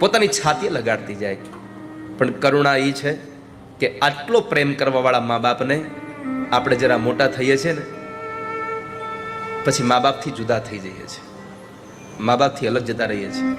પોતાની છાતીએ લગાડતી જાય. પણ કરુણા એ છે કે આટલો પ્રેમ કરવાવાળા મા બાપને આપણે જરા મોટા થઈએ છીએ ને, પછી મા બાપથી જુદા થઈ જઈએ છીએ. મા બાપથી અલગ જતા રહીએ છીએ.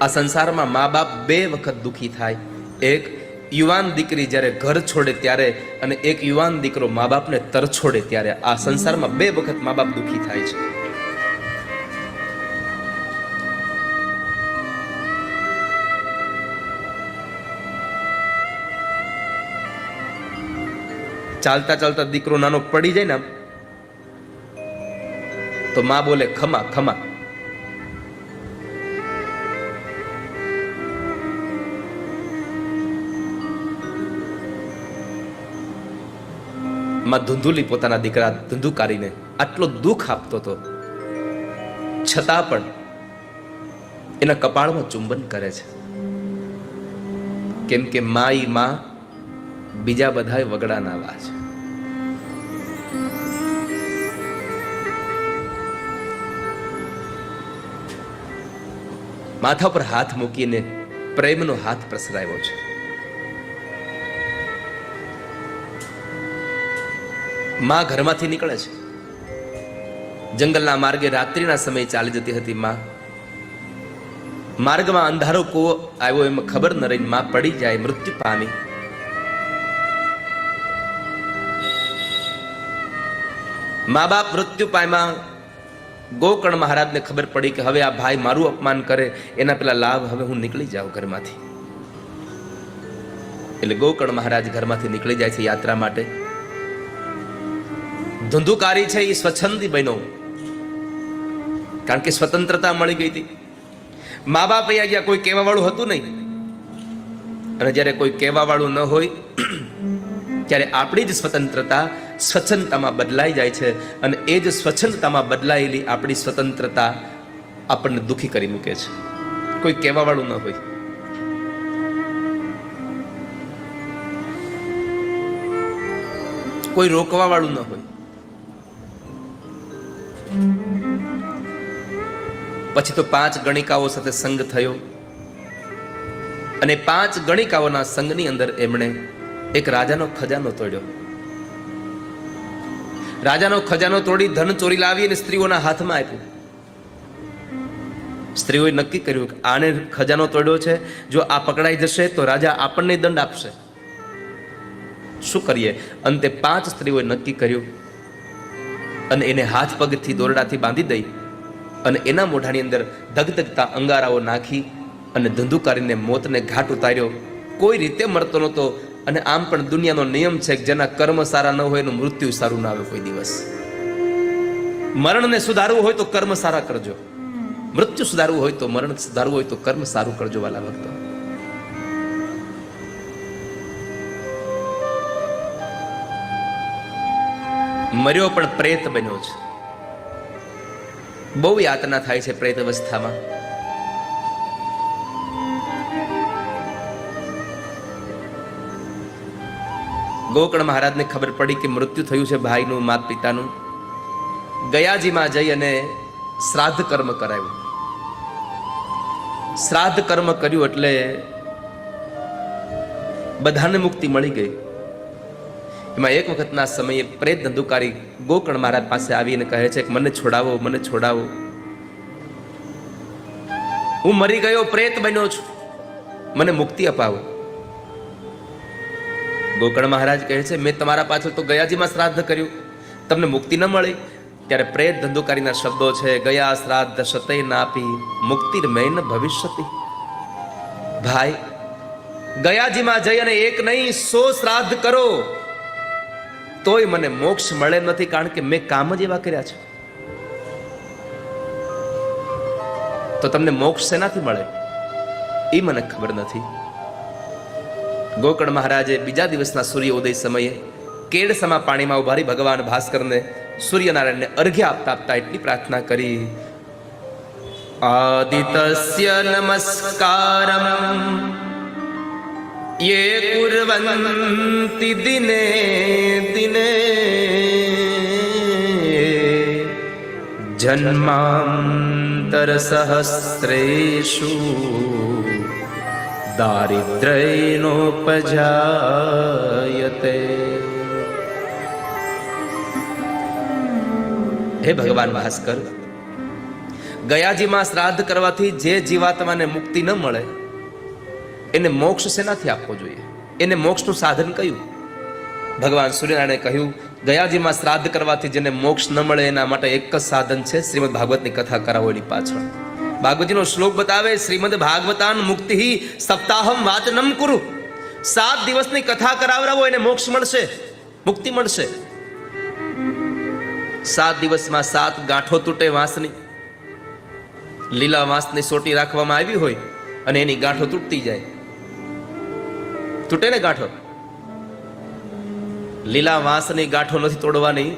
આ સંસારમાં મા બાપ બે વખત દુઃખી થાય. એક યુવાન દીકરી જ્યારે ઘર છોડે ત્યારે અને એક યુવાન દીકરો મા બાપને તરછોડે ત્યારે આ સંસારમાં બે વખત મા બાપ દુખી થાય છે. ચાલતા ચાલતા દીકરો નાનો પડી જાય ને તો માં બોલે, ખમા ખમા. માં ધુંધુલી પોતાના દીકરા ધુંધુકારીને આટલો દુઃખ આપતો હતો છતાં પણ એના કપાળમાં ચુંબન કરે છે. કેમ કે માઈ માં બીજા બધા વગડાના વા છે માથા પર હાથ મૂકીને પ્રેમનો હાથ પ્રસરાયો છે. માં ઘરમાંથી નીકળે છે. જંગલના માર્ગે રાત્રિના સમયે ચાલી જતી હતી માં. માર્ગમાં અંધારો કૂવો આવ્યો એમ ખબર ન રહી માં પડી જાય મૃત્યુ પામી. મા બાપ મૃત્યુ પામ્યા. ગોકર્ણ મહારાજને ખબર પડી કે હવે આ ભાઈ મારું અપમાન કરે, એના પેલા લાભ હવે હું નીકળી જાઉં ઘરમાંથી. એટલે ગોકર્ણ મહારાજ ઘરમાંથી નીકળી જાય છે યાત્રા માટે. ધુંધુકારી છે એ સ્વચ્છંદી બન્યો. કારણ કે સ્વતંત્રતા મળી ગઈ હતી. મા બાપ અહીંયા ગયા, કોઈ કહેવા વાળું હતું નહીં. અને જ્યારે કોઈ કહેવા વાળું ન હોય ત્યારે આપણી જ સ્વતંત્રતા સ્વચ્છતામાં બદલાઈ જાય છે અને એ જ સ્વચ્છતામાં બદલાયેલી આપણી સ્વતંત્રતા આપણને દુખી કરી મૂકે છે. કોઈ કહેવાવાળું ન હોય. કોઈ રોકવા વાળું ન હોય. પછી તો પાંચ ગણિકાઓ સાથે સંગ થયો. અને પાંચ ગણિકાઓના સંઘની અંદર એમણે એક રાજાનો ખજાનો તોડ્યો. રાજાનો ખજાનો તોડી ધન ચોરી લાવી અને સ્ત્રીઓના હાથમાં આપ્યું. સ્ત્રીઓએ નક્કી કર્યું કે આને ખજાનો તોડ્યો છે. જો આ પકડાઈ જશે તો રાજા આપણને દંડ આપશે. શું કરીએ? અંતે પાંચ સ્ત્રીઓએ નક્કી કર્યું અને એને હાથ પગથી દોરડાથી બાંધી દઈ અને એના મોઢાની અંદર ધગધગતા અંગારાઓ નાખી અને ધંધુકારીને મોતને ઘાટ ઉતાર્યો. કોઈ રીતે મળતો નહોતો અને આમ પણ દુનિયાનો નિયમ છે કે જેના કર્મ સારા ન હોય એનું મૃત્યુ સારું ના આવે કોઈ દિવસ. મરણને સુધારવું હોય તો કર્મ સારા કરજો. મૃત્યુ સુધારવું હોય તો મરણ સુધારવું હોય તો કર્મ સારું કરજો વાલા ભક્તો. મર્યો પણ પ્રેત બન્યો છે. બહુ યાતના થાય છે પ્રેત અવસ્થામાં. ગોકર્ણ મહારાજને ખબર પડી કે મૃત્યુ થયું છે ભાઈનું માત પિતાનું ગયાજીમાં જઈ અને શ્રાદ્ધ કર્મ કરાવ્યું શ્રાદ્ધ કર્મ કર્યું એટલે બધાને મુક્તિ મળી ગઈ. એમાં એક વખતના સમયે પ્રેત ધંધુકારી ગોકર્ણ મહારાજ પાસે આવીને કહે છે કે મને છોડાવો મને છોડાવો. હું મરી ગયો, પ્રેત બન્યો છું. મને મુક્તિ અપાવો. ગોકર્ણ મહારાજ કહે છે, મેં તમારા પાછળ તો ગયાજીમાં શ્રાદ્ધ કર્યું. તમને મુક્તિ ન મળી? ત્યારે પ્રેત ધંધુકારીના શબ્દો છે, ગયા શ્રાદ્ધ સતય નાપી મુક્તિ મેન ભવિષ્યતિ. ભાઈ, ગયાજીમાં જઈ અને એક નહીં, સો શ્રાદ્ધ કરો. તોય મને મોક્ષ મળે નથી કારણ કે મેં કામ જ એવા કર્યા છે. તો તમને મોક્ષ શેનાથી મળે? એ મને ખબર નથી. ગોકર્ણ મહારાજે બીજા દિવસના સૂર્ય ઉદય સમયે કેડસમાં પાણીમાં ઉભારી ભગવાન ભાસ્કરને સૂર્યનારાયણને અર્ઘ્ય આપતા આપતા એટલી પ્રાર્થના કરી. આદિત્ય નમસ્કારમ. યે કુર્વન્તિ દિને દિને. જન્માંતરસહસ્રેષુ દારિદ્ર્યનોપજાયતે હે ભગવાન ભાસ્કર ગયાજીમાં શ્રાદ્ધ કરવાથી જે જીવાત્માને મુક્તિ ન મળે એને મોક્ષ શેનાથી આપવો જોઈએ એને મોક્ષનું સાધન કયું ભગવાન સૂર્યનારાયણે કહ્યું ગયાજીમાં શ્રાદ્ધ કરવાથી જેને મોક્ષ ન મળે એના માટે એક જ સાધન છે શ્રીમદ ભાગવતની કથા કરાવેલી પાછળ ભાગવતીનો શ્લોક બતાવે, શ્રીમદ ભાગવતાન મુક્તિ સપ્તાહમ વાચનમ કુરુ. સાત દિવસની કથા કરાવરાવો, એને મોક્ષ મળશે, મુક્તિ મળશે. સાત દિવસમાં સાત ગાંઠો તૂટે વાંસની. લીલા વાંસની સોટી રાખવામાં આવી હોય અને એની ગાંઠો તૂટતી જાય. તૂટે ને ગાંઠો? લીલા વાંસની ગાંઠો નથી તોડવાની.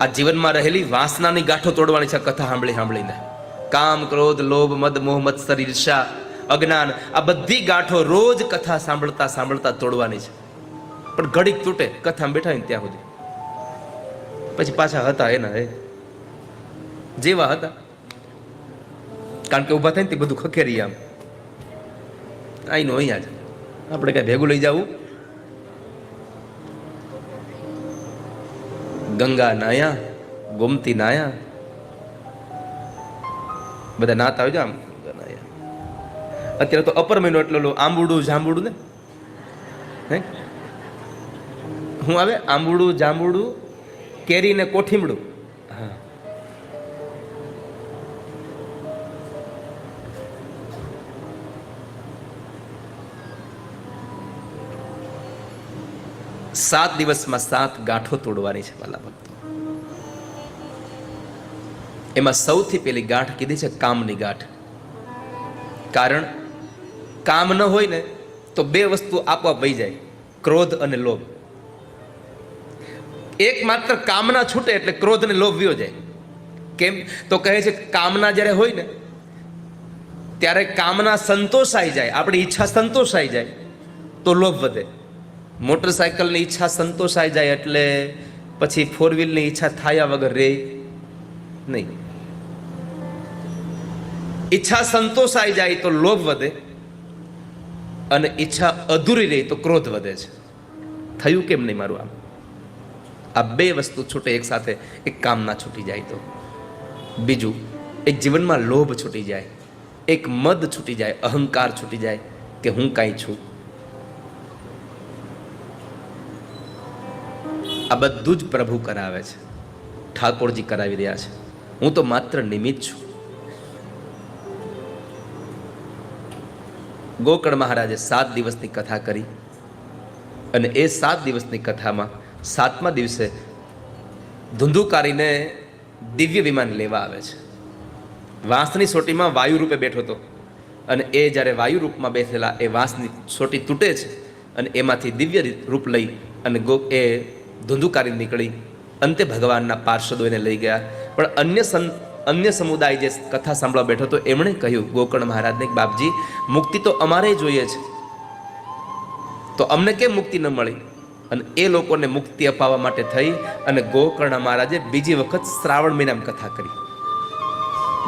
આ જીવનમાં રહેલી વાસનાની ગાંઠો તોડવાની છે કથા સાંભળી સાંભળીને. કામ, ક્રોધ, લોભ, મદ, મોહ મત્સર ઈર્ષા અજ્ઞાન, આ બધી ગાંઠો રોજ કથા સાંભળતા સાંભળતા તોડવાની છે. પણ ઘડીક તૂટે, કથામાં બેઠા ને ત્યાં સુધી. પછી પાછા હતા એના, એ. જેવા હતા. કારણ કે ઊભા થાય ને તે બધું ખખેરી આમ. આઈનો અહીંયા જ. આપણે કઈ ભેગું લઈ જવું? ગંગા નાયા, ગોમતી નાયા બધા નાતા આવી જાય આમ. અત્યારે તો અપર મહિનો એટલો આંબુડું જાંબુડું ને? હે? હું આવે? આંબુડું, જાંબુડું, કેરી ને કોઠીમડું. હા. સાત દિવસમાં સાત ગાંઠો તોડવાની છે વાલા ભક્તો. એમાં સૌથી પહેલી ગાંઠ કીધી છે કામની ગાંઠ. કારણ કામ ન હોય ને તો બે વસ્તુ આપોઆપ વહી જાય, ક્રોધ અને લોભ. એક માત્ર કામના છૂટે એટલે ક્રોધ અને લોભ વ્યો જાય. કેમ? તો કહે છે કામના જ્યારે હોય ને, ત્યારે કામના સંતોષાઈ જાય, આપણી ઈચ્છા સંતોષાઈ જાય, તો લોભ વધે. મોટરસાયકલની ઈચ્છા સંતોષાઈ જાય એટલે પછી ફોર વ્હીલની ઈચ્છા થાયા વગર રે નહીં. ઈચ્છા સંતોષાઈ જાય તો લોભ વધે અને ઈચ્છા અધૂરી રહી તો ક્રોધ વધે છે. થયું કેમ નહીં મારું આમ? આ બે વસ્તુ છૂટે, એક સાથે એક કામ ના છૂટી જાય તો. બીજું, એક જીવનમાં લોભ છૂટી જાય, એક મદ છૂટી જાય, અહંકાર છૂટી જાય કે હું કાંઈ છું. આ બધું જ પ્રભુ કરાવે છે. ઠાકોરજી કરાવી રહ્યા છે. હું તો માત્ર નિમિત્ત છું. ગોકળ મહારાજે સાત દિવસની કથા કરી અને એ સાત દિવસની કથામાં સાતમા દિવસે ધુંધુકારીને દિવ્ય વિમાન લેવા આવે છે. વાંસની સોટીમાં વાયુ રૂપે બેઠો હતો અને એ જ્યારે વાયુ રૂપમાં બેઠેલા એ વાંસની સોટી તૂટે છે અને એમાંથી દિવ્ય રૂપ લઈ અને ગો એ ધુંધુકારી નીકળી. અંતે ભગવાનના પાર્ષદો એને લઈ ગયા. પણ અન્ય સં અન્ય સમુદાય જે કથા સાંભળવા બેઠો હતો, એમણે કહ્યું, ગોકર્ણ મહારાજને બાપજી, મુક્તિ તો અમારે જોઈએ છે. તો અમને કેમ મુક્તિ ન મળી? અને એ લોકોને મુક્તિ અપાવવા માટે થઈ અને ગોકર્ણ મહારાજે બીજી વખત શ્રાવણ મહિનામાં કથા કરી.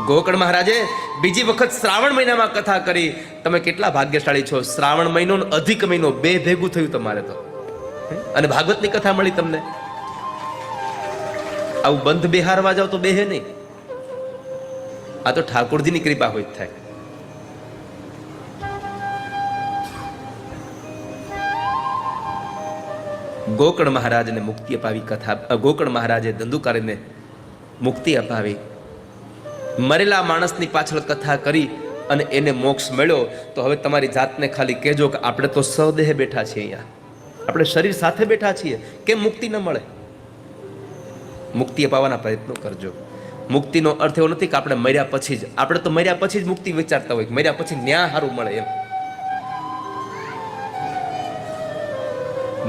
ગોકર્ણ મહારાજે બીજી વખત શ્રાવણ મહિનામાં કથા કરી. તમે કેટલા ભાગ્યશાળી છો? શ્રાવણ મહિનો અધિક મહિનો બે ભેગું થયું તમારે તો. અને ભાગવતની કથા મળી તમને? આવું બંધ બિહારવા જાવ તો બેહે નહીં. આ તો ઠાકોરજીની કૃપા હોય થાય. ગોકર્ણ મહારાજને મુક્તિ અપાવી કથા ગોકળ મહારાજે ધંધુકારીને મુક્તિ અપાવી. મરેલા માણસની પાછળ કથા કરી અને એને મોક્ષ મળ્યો, તો હવે તમારી જાતને ખાલી કહેજો કે આપણે તો સદેહ બેઠા છીએ અહીંયા. આપણે શરીર સાથે બેઠા છીએ. કેમ મુક્તિ ન મળે? મુક્તિ અપાવવાના પ્રયત્નો કરજો. મુક્તિનો અર્થ એવો નથી કે આપણે મર્યા પછી જ. આપણે તો મર્યા પછી જ મુક્તિ વિચારતા હોય મર્યા પછી ન્યા સારું મળે એમ.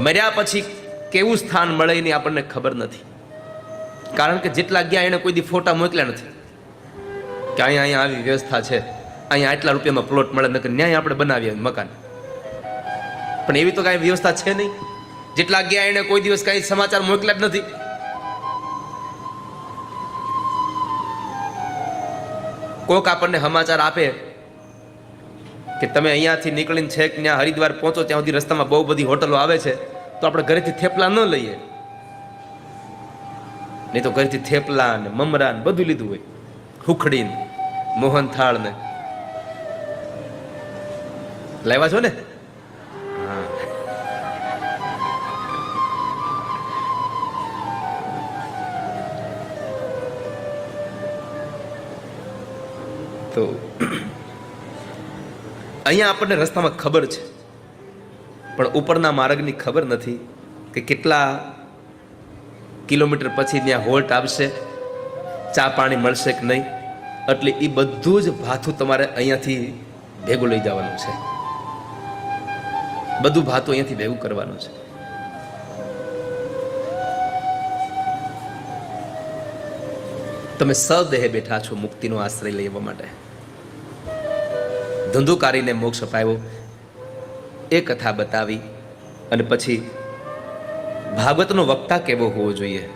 મર્યા પછી કેવું સ્થાન મળે એની આપણને ખબર નથી. કારણ કે જેટલા ગયા એને કોઈ દી ફોટા મોકલ્યા નથી. કે અહીંયા અહીંયા આવી વ્યવસ્થા છે. અહીંયા આટલા રૂપિયામાં પ્લોટ મળે, નકર ન્યાય આપણે બનાવીએ મકાન. પણ એવી તો કાંઈ વ્યવસ્થા છે નહીં. જેટલા ગયા એને કોઈ દિવસ કાંઈ સમાચાર મોકલ્યા જ નથી. કોક આપણને સમાચાર આપે કે તમે અહીંયાથી નીકળીને છેક ત્યાં હરિદ્વાર પહોંચો, ત્યાં સુધી રસ્તામાં બહુ બધી હોટલો આવે છે, તો આપણે ઘરેથી થેપલા ન લઈએ. નહીં તો ઘરેથી થેપલા ને મમરા ને બધું લીધું હોય. હુખડીને મોહનથાળ ને. લાવ્યા છો ને? તો અહીંયા આપણને રસ્તામાં ખબર છે. પણ ઉપરના માર્ગની ખબર નથી કે કેટલા કિલોમીટર પછી ત્યાં હોલ્ટ આવશે, ચા પાણી મળશે કે નહીં. એટલે એ બધું જ ભાથું તમારે અહીંયાથી ભેગું લઈ જવાનું છે. બધું ભાતું અહીંયાથી ભેગું કરવાનું છે. તમે સદેહે બેઠા છો મુક્તિનો આશ્રય લેવા માટે. ધંધુકારીને મોક્ષ અપાયો. એ કથા બતાવી અને પછી ભાગવતનો વક્તા કેવો હોવો જોઈએ?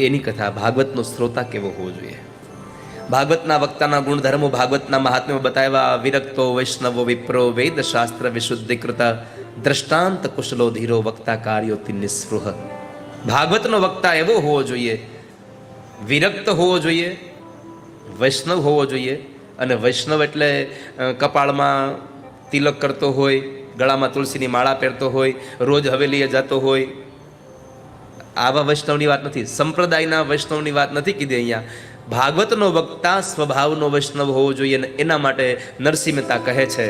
એની કથા ભાગવતનો શ્રોતા કેવો હોવો જોઈએ? ભાગવતના વક્તાના ગુણધર્મો ભાગવતના મહાત્મ્ય બતાવ્યા, વિરક્તો વૈષ્ણવો, વિપ્રો વેદ શાસ્ત્ર વિશુદ્ધિકૃત, દ્રષ્ટાંત કુશલો, ધીરો, વક્તા કાર્યોથી નિસ્પૃહ ભાગવતનો વક્તા એવો હોવો જોઈએ, વિરક્ત હોવો જોઈએ, વૈષ્ણવ હોવો જોઈએ અને વૈષ્ણવ એટલે કપાળમાં તિલક કરતો હોય, ગળામાં તુલસીની માળા પહેરતો હોય, રોજ હવેલીએ જતો હોય. આવા વૈષ્ણવની વાત નથી. સંપ્રદાયના વૈષ્ણવની વાત નથી કીધી અહીંયા. ભાગવતનો વક્તા સ્વભાવનો વૈષ્ણવ હોવો જોઈએ અને એના માટે નરસિંહ મહેતા કહે છે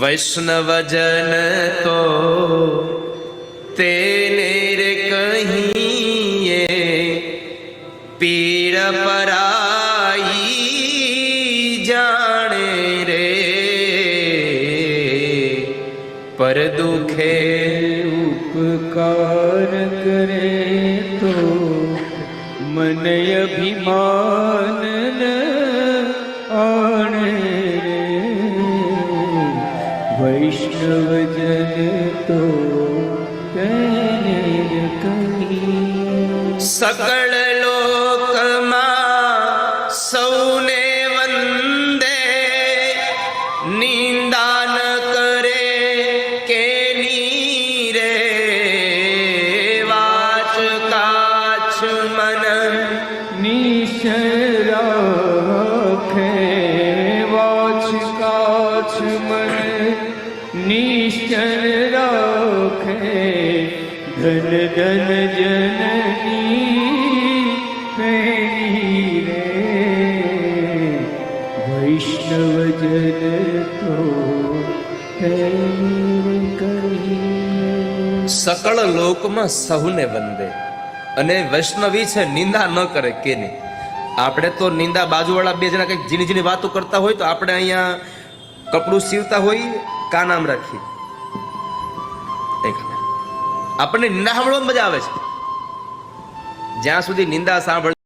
વૈષ્ણવજન તો તેને ઉપકાર કરે તો મને અભિમાન આણે વૈષ્ણવજન તો મન નિશ્ચર રાખે, ધન ધન જનની રે. વૈષ્ણવ જન તો સકળ લોકમાં સહુને વંદે. અને વૈષ્ણવી છે, નિંદા ન કરે કે નહીં આપણે તો નિંદા બાજુવાળા બે જણા કંઈક ઝીણી ઝીણી વાતો કરતા હોય તો આપણે અહીંયા કપડું સીવતા હોય, કા નામ રાખી આપણને નિંદા સાંભળવામાં મજા આવે છે. જ્યાં સુધી નિંદા સાંભળ